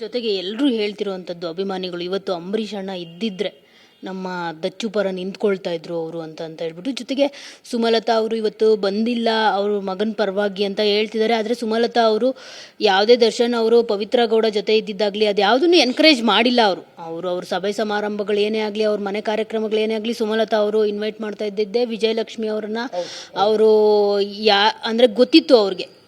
ಜೊತೆಗೆ ಎಲ್ಲರೂ ಹೇಳ್ತಿರುವಂಥದ್ದು ಅಭಿಮಾನಿಗಳು. ಇವತ್ತು ಅಂಬರೀಷ್ ಅಣ್ಣ ಇದ್ದಿದ್ರೆ ನಮ್ಮ ದಚ್ಚು ಪರ ನಿಂತ್ಕೊಳ್ತಾ ಇದ್ರು ಅವರು ಅಂತ ಅಂತ ಹೇಳ್ಬಿಟ್ಟು ಜೊತೆಗೆ ಸುಮಲತಾ ಅವರು ಇವತ್ತು ಬಂದಿಲ್ಲ ಅವರು ಮಗನ ಪರವಾಗಿ ಅಂತ ಹೇಳ್ತಿದ್ದಾರೆ. ಆದರೆ ಸುಮಲತಾ ಅವರು ಯಾವುದೇ ದರ್ಶನ್ ಅವರು ಪವಿತ್ರ ಗೌಡ ಜೊತೆ ಇದ್ದಿದ್ದಾಗಲಿ ಅದು ಯಾವುದನ್ನು ಎನ್ಕರೇಜ್ ಮಾಡಿಲ್ಲ ಅವರು. ಅವರು ಅವ್ರ ಸಭೆ ಸಮಾರಂಭಗಳು ಏನೇ ಆಗಲಿ ಅವ್ರ ಮನೆ ಕಾರ್ಯಕ್ರಮಗಳು ಏನೇ ಆಗಲಿ ಸುಮಲತಾ ಅವರು ಇನ್ವೈಟ್ ಮಾಡ್ತಾ ಇದ್ದಿದ್ದೆ ವಿಜಯಲಕ್ಷ್ಮಿ ಅವರನ್ನ. ಅವರು ಯಾ ಅಂದರೆ ಗೊತ್ತಿತ್ತು ಅವ್ರಿಗೆ.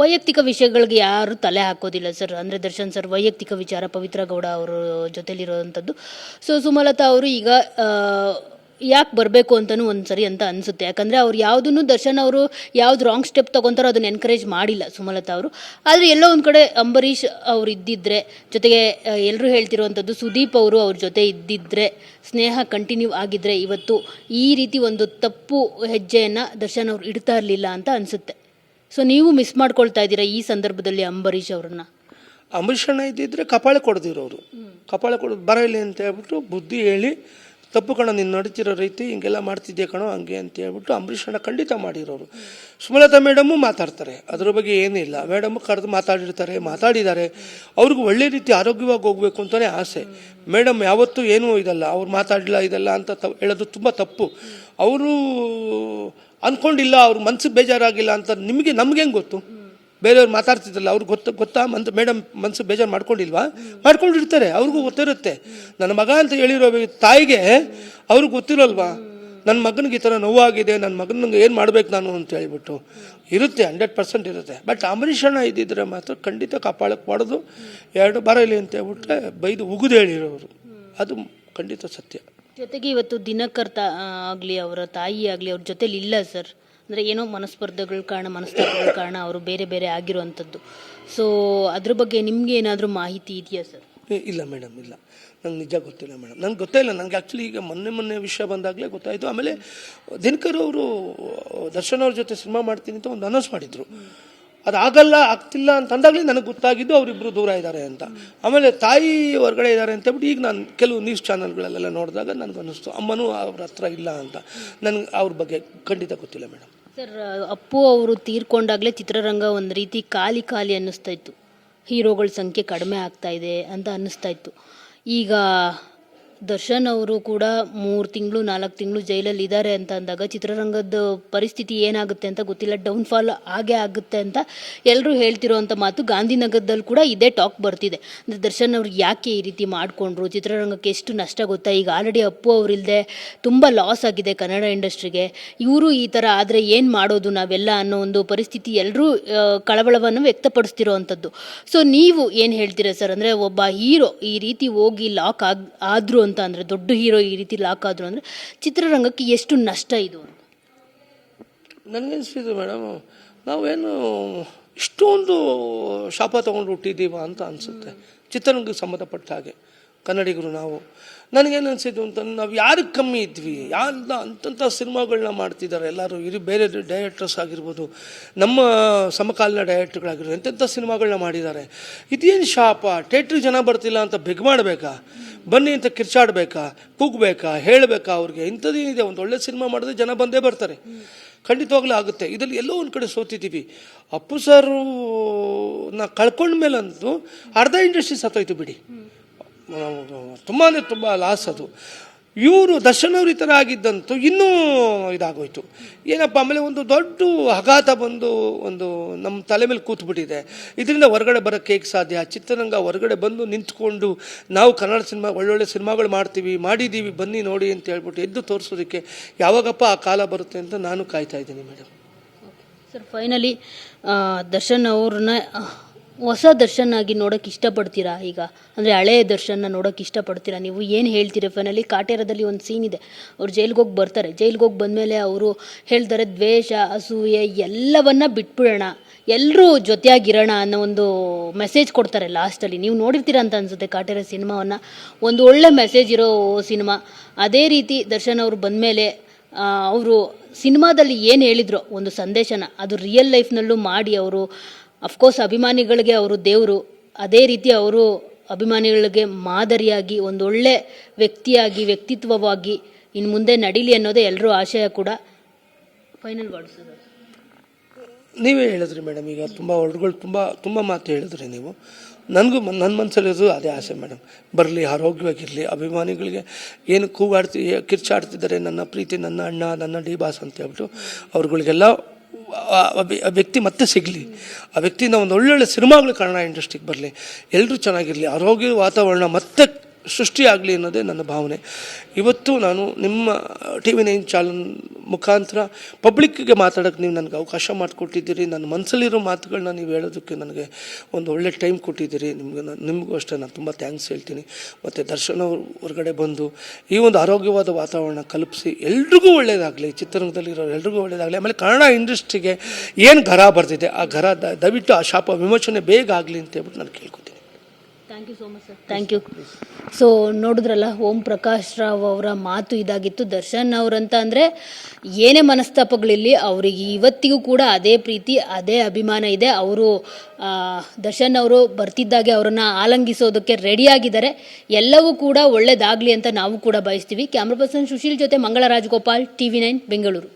ವೈಯಕ್ತಿಕ ವಿಷಯಗಳಿಗೆ ಯಾರು ತಲೆ ಹಾಕೋದಿಲ್ಲ ಸರ್. ಅಂದರೆ ದರ್ಶನ್ ಸರ್, ವೈಯಕ್ತಿಕ ವಿಚಾರ, ಪವಿತ್ರ ಗೌಡ ಅವರ ಜೊತೆಲಿರೋವಂಥದ್ದು ಸೊ ಸುಮಲತಾ ಅವರು ಈಗ ಯಾಕೆ ಬರಬೇಕು ಅಂತಲೂ ಒಂದ್ಸರಿ ಅಂತ ಅನಿಸುತ್ತೆ. ಯಾಕಂದರೆ ಅವ್ರು ಯಾವುದನ್ನು ದರ್ಶನ್ ಅವರು ಯಾವ್ದು ರಾಂಗ್ ಸ್ಟೆಪ್ ತೊಗೊತಾರೋ ಅದನ್ನು ಎನ್ಕರೇಜ್ ಮಾಡಿಲ್ಲ ಸುಮಲತಾ ಅವರು. ಆದರೆ ಎಲ್ಲೋ ಒಂದು ಕಡೆ ಅಂಬರೀಷ್ ಅವ್ರು ಇದ್ದಿದ್ರೆ, ಜೊತೆಗೆ ಎಲ್ಲರೂ ಹೇಳ್ತಿರುವಂಥದ್ದು ಸುದೀಪ್ ಅವರು ಅವ್ರ ಜೊತೆ ಇದ್ದಿದ್ರೆ, ಸ್ನೇಹ ಕಂಟಿನ್ಯೂ ಆಗಿದ್ರೆ ಇವತ್ತು ಈ ರೀತಿ ಒಂದು ತಪ್ಪು ಹೆಜ್ಜೆಯನ್ನು ದರ್ಶನ್ ಅವರು ಇಡ್ತಾ ಇರಲಿಲ್ಲ ಅಂತ ಅನಿಸುತ್ತೆ. ಸೊ ನೀವು ಮಿಸ್ ಮಾಡ್ಕೊಳ್ತಾ ಇದ್ದೀರಾ ಈ ಸಂದರ್ಭದಲ್ಲಿ ಅಂಬರೀಷ್ ಅವರನ್ನ? ಅಂಬರೀಷ್ ಅಣ್ಣ ಇದ್ದಿದ್ರೆ ಕಪಾಳ ಕೊಡ್ದಿರೋರು. ಕಪಾಳ ಕೊಡೋದು ಬರಲಿ ಅಂತ ಹೇಳ್ಬಿಟ್ಟು ಬುದ್ಧಿ ಹೇಳಿ, ತಪ್ಪು ಕಣ, ನೀನು ನಡೀತಿರೋ ರೀತಿ, ಹಿಂಗೆಲ್ಲ ಮಾಡ್ತಿದ್ದೆ ಕಣೋ, ಹಂಗೆ ಅಂತ ಹೇಳ್ಬಿಟ್ಟು ಅಂಬರೀಷ್ ಅಣ್ಣ ಖಂಡಿತ ಮಾಡಿರೋರು. ಸುಮಲತಾ ಮೇಡಮು ಮಾತಾಡ್ತಾರೆ. ಅದ್ರ ಬಗ್ಗೆ ಏನಿಲ್ಲ. ಮೇಡಮ್ ಕರೆದು ಮಾತಾಡಿರ್ತಾರೆ, ಮಾತಾಡಿದ್ದಾರೆ. ಅವ್ರಿಗೂ ಒಳ್ಳೆ ರೀತಿ ಆರೋಗ್ಯವಾಗಿ ಹೋಗ್ಬೇಕು ಅಂತಲೇ ಆಸೆ. ಮೇಡಮ್ ಯಾವತ್ತೂ ಏನೂ ಇದಲ್ಲ. ಅವ್ರು ಮಾತಾಡಲಿಲ್ಲ, ಇದಲ್ಲ ಅಂತ ತ, ಹೇಳೋದು ತುಂಬ ತಪ್ಪು. ಅವರು ಅಂದ್ಕೊಂಡಿಲ್ಲ ಅವ್ರ ಮನ್ಸಿಗೆ ಬೇಜಾರಾಗಿಲ್ಲ ಅಂತ ನಿಮಗೆ, ನಮ್ಗೆ ಹೆಂಗೆ ಗೊತ್ತು? ಬೇರೆಯವ್ರು ಮಾತಾಡ್ತಿದ್ರಲ್ಲ ಅವ್ರಿಗೆ ಗೊತ್ತು, ಗೊತ್ತಾ ಮಂತ್ ಮೇಡಮ್ ಮನ್ಸು ಬೇಜಾರು ಮಾಡ್ಕೊಂಡಿಲ್ವಾ? ಮಾಡ್ಕೊಂಡಿರ್ತಾರೆ, ಅವ್ರಿಗೂ ಗೊತ್ತಿರುತ್ತೆ. ನನ್ನ ಮಗ ಅಂತ ಹೇಳಿರೋ ತಾಯಿಗೆ ಅವ್ರಿಗೆ ಗೊತ್ತಿರಲ್ವಾ? ನನ್ನ ಮಗನಿಗೆ ಈ ಥರ ನೋವಾಗಿದೆ ನನ್ನ ಮಗನಿಗೆ ಏನು ಮಾಡ್ಬೇಕು ನಾನು ಅಂತ ಹೇಳ್ಬಿಟ್ಟು. ಇರುತ್ತೆ, ಹಂಡ್ರೆಡ್ ಪರ್ಸೆಂಟ್ ಇರುತ್ತೆ. ಬಟ್ ಅಂಬರೀಷ್ ಅಣ್ಣ ಇದ್ದಿದ್ರೆ ಮಾತ್ರ ಖಂಡಿತ ಕಾಪಾಡಕ್ಕೆ ಮಾಡೋದು, ಎರಡು ಬರಲಿ ಅಂತ ಹೇಳ್ಬಿಟ್ರೆ ಬೈದು ಉಗಿದು ಹೇಳಿರೋರು. ಅದು ಖಂಡಿತ ಸತ್ಯ. ಜೊತೆಗೆ ಇವತ್ತು ದಿನಕರ್ತ ಆಗಲಿ, ಅವರ ತಾಯಿ ಆಗಲಿ, ಅವ್ರ ಜೊತೆಲಿ ಇಲ್ಲ ಸರ್ ಅಂದರೆ ಏನೋ ಮನಸ್ಪರ್ಧೆಗಳ ಕಾರಣ, ಮನಸ್ತಾಪಗಳ ಕಾರಣ ಅವರು ಬೇರೆ ಬೇರೆ ಆಗಿರುವಂಥದ್ದು. ಸೊ ಅದ್ರ ಬಗ್ಗೆ ನಿಮಗೆ ಏನಾದರೂ ಮಾಹಿತಿ ಇದೆಯಾ ಸರ್ ಇಲ್ಲ ಮೇಡಮ್ ಇಲ್ಲ. ನಂಗೆ ನಿಜ ಗೊತ್ತಿಲ್ಲ ಮೇಡಮ್ ನಂಗೆ ಗೊತ್ತೇ ಇಲ್ಲ. ನನಗೆ ಆ್ಯಕ್ಚುಲಿ ಈಗ ಮೊನ್ನೆ ಮೊನ್ನೆ ವಿಷಯ ಬಂದಾಗಲೇ ಗೊತ್ತಾಯಿತು. ಆಮೇಲೆ ದಿನಕರ್ ಅವರು ದರ್ಶನ್ ಅವ್ರ ಜೊತೆ ಸಿನಿಮಾ ಮಾಡ್ತೀನಿ ಅಂತ ಒಂದು ಅನೌನ್ಸ್ ಮಾಡಿದರು. ಅದು ಆಗಲ್ಲ ಆಗ್ತಿಲ್ಲ ಅಂತ ಅಂದಾಗಲೇ ನನಗೆ ಗೊತ್ತಾಗಿದ್ದು ಅವರಿಬ್ಬರು ದೂರ ಇದ್ದಾರೆ ಅಂತ. ಆಮೇಲೆ ತಾಯಿ ಹೊರಗಡೆ ಇದ್ದಾರೆ ಅಂತ ಹೇಳ್ಬಿಟ್ಟು ಈಗ ನಾನು ಕೆಲವು ನ್ಯೂಸ್ ಚಾನಲ್ಗಳಲ್ಲೆಲ್ಲ ನೋಡಿದಾಗ ನನಗೆ ಅನ್ನಿಸ್ತು ಅಮ್ಮನೂ ಅವ್ರ ಹತ್ರ ಇಲ್ಲ ಅಂತ. ನನಗೆ ಅವ್ರ ಬಗ್ಗೆ ಖಂಡಿತ ಗೊತ್ತಿಲ್ಲ ಮೇಡಮ್. ಸರ್, ಅಪ್ಪು ಅವರು ತೀರ್ಕೊಂಡಾಗಲೇ ಚಿತ್ರರಂಗ ಒಂದು ರೀತಿ ಖಾಲಿ ಖಾಲಿ ಅನ್ನಿಸ್ತಾ ಇತ್ತು. ಹೀರೋಗಳ ಸಂಖ್ಯೆ ಕಡಿಮೆ ಆಗ್ತಾ ಇದೆ ಅಂತ ಅನ್ನಿಸ್ತಾ ಇತ್ತು. ಈಗ ದರ್ಶನ್ ಅವರು ಕೂಡ ಮೂರು ತಿಂಗಳು, ನಾಲ್ಕು ತಿಂಗಳು ಜೈಲಲ್ಲಿ ಇದ್ದಾರೆ ಅಂತ ಅಂದಾಗ ಚಿತ್ರರಂಗದ ಪರಿಸ್ಥಿತಿ ಏನಾಗುತ್ತೆ ಅಂತ ಗೊತ್ತಿಲ್ಲ, ಡೌನ್ಫಾಲ್ ಆಗೇ ಆಗುತ್ತೆ ಅಂತ ಎಲ್ಲರೂ ಹೇಳ್ತಿರೋವಂಥ ಮಾತು ಗಾಂಧಿನಗರದಲ್ಲಿ ಕೂಡ ಇದೇ ಟಾಕ್ ಬರ್ತಿದೆ. ಅಂದರೆ ದರ್ಶನ್ ಅವ್ರು ಯಾಕೆ ಈ ರೀತಿ ಮಾಡಿಕೊಂಡ್ರು? ಚಿತ್ರರಂಗಕ್ಕೆ ಎಷ್ಟು ನಷ್ಟ ಗೊತ್ತಾ? ಈಗ ಆಲ್ರೆಡಿ ಅಪ್ಪು ಅವರಿಲ್ಲದೆ ತುಂಬ ಲಾಸ್ ಆಗಿದೆ ಕನ್ನಡ ಇಂಡಸ್ಟ್ರಿಗೆ. ಇವರು ಈ ಥರ ಆದರೆ ಏನು ಮಾಡೋದು ನಾವೆಲ್ಲ ಅನ್ನೋ ಒಂದು ಪರಿಸ್ಥಿತಿ ಎಲ್ಲರೂ ಕಳವಳವನ್ನು ವ್ಯಕ್ತಪಡಿಸ್ತಿರೋವಂಥದ್ದು ಸೊ ನೀವು ಏನು ಹೇಳ್ತೀರಾ ಸರ್? ಅಂದರೆ ಒಬ್ಬ ಹೀರೋ ಈ ರೀತಿ ಹೋಗಿ ಲಾಕ್ ಆಗ್, ಆದರು ಅಂತ ಅಂದರೆ ದೊಡ್ಡ ಹೀರೋ ಈ ರೀತಿ ಲಾಕ್ ಆದರು ಅಂದರೆ ಚಿತ್ರರಂಗಕ್ಕೆ ಎಷ್ಟು ನಷ್ಟ ಇದು? ಅಂತ ನನಗನ್ಸಿದ್ದು ಮೇಡಮ್, ನಾವೇನು ಇಷ್ಟೊಂದು ಶಾಪ ತೊಗೊಂಡು ಹುಟ್ಟಿದ್ದೀವ ಅಂತ ಅನಿಸುತ್ತೆ, ಚಿತ್ರರಂಗಕ್ಕೆ ಸಂಬಂಧಪಟ್ಟ ಹಾಗೆ. ಕನ್ನಡಿಗರು ನಾವು. ನನಗೇನು ಅನಿಸಿದ್ದು ಅಂತ, ನಾವು ಯಾರಿಗೆ ಕಮ್ಮಿ ಇದ್ವಿ? ಯಾರ್ದ ಅಂತಂಥ ಸಿನಿಮಾಗಳನ್ನ ಮಾಡ್ತಿದ್ದಾರೆ. ಎಲ್ಲರೂ ಇರಿ, ಬೇರೆ ಡೈರೆಕ್ಟರ್ಸ್ ಆಗಿರ್ಬೋದು, ನಮ್ಮ ಸಮಕಾಲೀನ ಡೈರೆಕ್ಟರ್ಗಳಾಗಿರ್ಬೋದು ಎಂತೆಂಥ ಸಿನಿಮಾಗಳನ್ನ ಮಾಡಿದ್ದಾರೆ. ಇದೇನು ಶಾಪ? ಥೇಟ್ರಿಗೆ ಜನ ಬರ್ತಿಲ್ಲ ಅಂತ ಬೆಗ್ ಮಾಡಬೇಕಾ? ಬನ್ನಿ ಅಂತ ಕಿರ್ಚಾಡ್ಬೇಕಾ? ಕೂಗ್ಬೇಕಾ? ಹೇಳಬೇಕಾ ಅವ್ರಿಗೆ? ಇಂಥದ್ದೇನಿದೆ ಒಂದು ಒಳ್ಳೆ ಸಿನಿಮಾ ಮಾಡಿದ್ರೆ ಜನ ಬಂದೇ ಬರ್ತಾರೆ. ಖಂಡಿತವಾಗ್ಲೂ ಆಗುತ್ತೆ. ಇದರಲ್ಲಿ ಎಲ್ಲೋ ಒಂದು ಕಡೆ ಸೋತಿದ್ದೀವಿ. ಅಪ್ಪು ಸರ್ ನಾ ಕಳ್ಕೊಂಡ್ಮೇಲಂತೂ ಅರ್ಧ ಇಂಡಸ್ಟ್ರಿ ಸತ್ತೋಯ್ತು ಬಿಡಿ. ತುಂಬಾ ತುಂಬ ಲಾಸ್ ಅದು. ಇವರು ದರ್ಶನ್ ಅವ್ರ ಈ ಥರ ಆಗಿದ್ದಂತೂ ಇನ್ನೂ ಇದಾಗೋಯಿತು. ಏನಪ್ಪ ಆಮೇಲೆ ಒಂದು ದೊಡ್ಡ ಆಘಾತ ಬಂದು ಒಂದು ನಮ್ಮ ತಲೆ ಮೇಲೆ ಕೂತ್ಬಿಟ್ಟಿದೆ. ಇದರಿಂದ ಹೊರಗಡೆ ಬರೋಕ್ಕೆ ಹೇಗೆ ಸಾಧ್ಯ? ಚಿತ್ರರಂಗ ಹೊರಗಡೆ ಬಂದು ನಿಂತ್ಕೊಂಡು ನಾವು ಕನ್ನಡ ಸಿನಿಮಾ, ಒಳ್ಳೊಳ್ಳೆ ಸಿನಿಮಾಗಳು ಮಾಡ್ತೀವಿ ಮಾಡಿದ್ದೀವಿ ಬನ್ನಿ ನೋಡಿ ಅಂತ ಹೇಳ್ಬಿಟ್ಟು ಎದ್ದು ತೋರಿಸೋದಕ್ಕೆ ಯಾವಾಗಪ್ಪ ಆ ಕಾಲ ಬರುತ್ತೆ ಅಂತ ನಾನು ಕಾಯ್ತಾ ಇದ್ದೀನಿ ಮೇಡಮ್. ಸರ್ ಫೈನಲಿ ದರ್ಶನ್ ಅವ್ರನ್ನ ಹೊಸ ದರ್ಶನ್ ಆಗಿ ನೋಡೋಕೆ ಇಷ್ಟಪಡ್ತೀರಾ ಈಗ? ಅಂದರೆ ಹಳೆಯ ದರ್ಶನ ನೋಡೋಕೆ ಇಷ್ಟಪಡ್ತೀರಾ? ನೀವು ಏನು ಹೇಳ್ತೀರಾ ಫೈನಲಿ ಕಾಟೇರದಲ್ಲಿ ಒಂದು ಸೀನ್ ಇದೆ. ಅವ್ರು ಜೈಲ್ಗೆ ಹೋಗಿ ಬರ್ತಾರೆ. ಜೈಲ್ಗೆ ಹೋಗಿ ಬಂದಮೇಲೆ ಅವರು ಹೇಳ್ತಾರೆ, ದ್ವೇಷ, ಅಸೂಯೆ ಎಲ್ಲವನ್ನ ಬಿಟ್ಬಿಡೋಣ. ಎಲ್ಲರೂ ಜೊತೆಯಾಗಿರೋಣ ಅನ್ನೋ ಒಂದು ಮೆಸೇಜ್ ಕೊಡ್ತಾರೆ ಲಾಸ್ಟಲ್ಲಿ ನೀವು ನೋಡಿರ್ತೀರಾ ಅಂತ ಅನ್ಸುತ್ತೆ ಕಾಟೇರ ಸಿನಿಮಾವನ್ನು? ಒಂದು ಒಳ್ಳೆ ಮೆಸೇಜ್ ಇರೋ ಸಿನಿಮಾ. ಅದೇ ರೀತಿ ದರ್ಶನ್ ಅವರು ಬಂದಮೇಲೆ ಅವರು ಸಿನಿಮಾದಲ್ಲಿ ಏನು ಹೇಳಿದ್ರು? ಒಂದು ಸಂದೇಶನ. ಅದು ರಿಯಲ್ ಲೈಫ್ನಲ್ಲೂ ಮಾಡಿ ಅವರು ಅಫ್ಕೋರ್ಸ್ ಅಭಿಮಾನಿಗಳಿಗೆ ಅವರು ದೇವರು ಅದೇ ರೀತಿ ಅವರು ಅಭಿಮಾನಿಗಳಿಗೆ ಮಾದರಿಯಾಗಿ ಒಂದೊಳ್ಳೆ ವ್ಯಕ್ತಿಯಾಗಿ ವ್ಯಕ್ತಿತ್ವವಾಗಿ ಇನ್ನು ಮುಂದೆ ನಡೀಲಿ ಅನ್ನೋದೇ ಎಲ್ಲರೂ ಆಶಯ ಕೂಡ ಫೈನಲ್ ವರ್ಡ್ಸ್ ನೀವೇ ಹೇಳಿದ್ರಿ ಮೇಡಮ್ ಈಗ ತುಂಬ ವರ್ಡ್ಗಳು ತುಂಬ ತುಂಬ ಮಾತು ಹೇಳಿದ್ರಿ ನೀವು ನನಗೂ ನನ್ನ ಮನಸ್ಸಲ್ಲಿರೋದು ಅದೇ ಆಸೆ ಮೇಡಮ್ ಬರಲಿ ಆರೋಗ್ಯವಾಗಿರಲಿ ಅಭಿಮಾನಿಗಳಿಗೆ ಏನು ಕೂಗಾಡ್ತಿ ಕಿರ್ಚಾಡ್ತಿದ್ದಾರೆ ನನ್ನ ಪ್ರೀತಿ ನನ್ನ ಅಣ್ಣ ನನ್ನ ಡಿ ಬಾಸ್ ಅಂತ ಹೇಳ್ಬಿಟ್ಟು ಅವ್ರುಗಳಿಗೆಲ್ಲ ಆ ವ್ಯಕ್ತಿ ಮತ್ತೆ ಸಿಗಲಿ. ಆ ವ್ಯಕ್ತಿಯಿಂದ ಒಂದು ಒಳ್ಳೊಳ್ಳೆ ಸಿನಿಮಾಗಳು ಕನ್ನಡ ಇಂಡಸ್ಟ್ರಿಗೆ ಬರಲಿ. ಎಲ್ಲರೂ ಚೆನ್ನಾಗಿರಲಿ. ಆರೋಗ್ಯ ವಾತಾವರಣ ಮತ್ತೆ ಸೃಷ್ಟಿಯಾಗಲಿ ಅನ್ನೋದೇ ನನ್ನ ಭಾವನೆ. ಇವತ್ತು ನಾನು ನಿಮ್ಮ ಟಿ ವಿ ನೈನ್ ಚಾನಲ್ ಮುಖಾಂತರ ಪಬ್ಲಿಕ್ಕಿಗೆ ಮಾತಾಡೋಕ್ಕೆ ನೀವು ನನಗೆ ಅವಕಾಶ ಮಾಡಿಕೊಟ್ಟಿದ್ದೀರಿ. ನನ್ನ ಮನಸ್ಸಲ್ಲಿರೋ ಮಾತುಗಳನ್ನ ನೀವು ಹೇಳೋದಕ್ಕೆ ನನಗೆ ಒಂದು ಒಳ್ಳೆ ಟೈಮ್ ಕೊಟ್ಟಿದ್ದೀರಿ. ನಿಮ್ಗೆ ನಿಮಗೂ ಅಷ್ಟೇ ನಾನು ತುಂಬ ಥ್ಯಾಂಕ್ಸ್ ಹೇಳ್ತೀನಿ. ಮತ್ತು ದರ್ಶನ ಹೊರಗಡೆ ಬಂದು ಈ ಒಂದು ಆರೋಗ್ಯವಾದ ವಾತಾವರಣ ಕಲ್ಪಿಸಿ ಎಲ್ರಿಗೂ ಒಳ್ಳೆಯದಾಗಲಿ ಚಿತ್ರರಂಗದಲ್ಲಿರೋರು ಎಲ್ರಿಗೂ ಒಳ್ಳೆಯದಾಗಲಿ ಆಮೇಲೆ ಕನ್ನಡ ಇಂಡಸ್ಟ್ರಿಗೆ ಏನು ಘರ ಬರ್ತಿದೆ ಆ ಘರ ದಯವಿಟ್ಟು ಆ ಶಾಪ ವಿಮೋಚನೆ ಬೇಗ ಆಗಲಿ ಅಂತ ಹೇಳ್ಬಿಟ್ಟು ನಾನು ಕೇಳ್ಕೊತೀನಿ. Thank you so much sir thank you so ನೋಡಿದ್ರಲ್ಲ ಓಂ ಪ್ರಕಾಶ್ ರಾವ್ ಅವರ ಮಾತು ಇದಾಗಿತ್ತು. ದರ್ಶನ್ ಅವರಂತ ಅಂದರೆ ಏನೇ ಮನಸ್ತಾಪಗಳಿರಲಿ ಅವರಿಗೆ ಇವತ್ತಿಗೂ ಕೂಡ ಅದೇ ಪ್ರೀತಿ ಅದೇ ಅಭಿಮಾನ ಇದೆ. ಅವರು ದರ್ಶನ್ ಅವರು ಬರ್ತಿದ್ದಾಗೆ ಅವರನ್ನು ಆಲಂಗಿಸೋದಕ್ಕೆ ರೆಡಿಯಾಗಿದ್ದಾರೆ ಎಲ್ಲವೂ ಕೂಡ ಒಳ್ಳೇದಾಗಲಿ ಅಂತ ನಾವು ಕೂಡ ಬಯಸ್ತೀವಿ. ಕ್ಯಾಮ್ರಾ ಪರ್ಸನ್ ಸುಶೀಲ್ ಜೊತೆ Mangala Rajagopal T V nine Bengaluru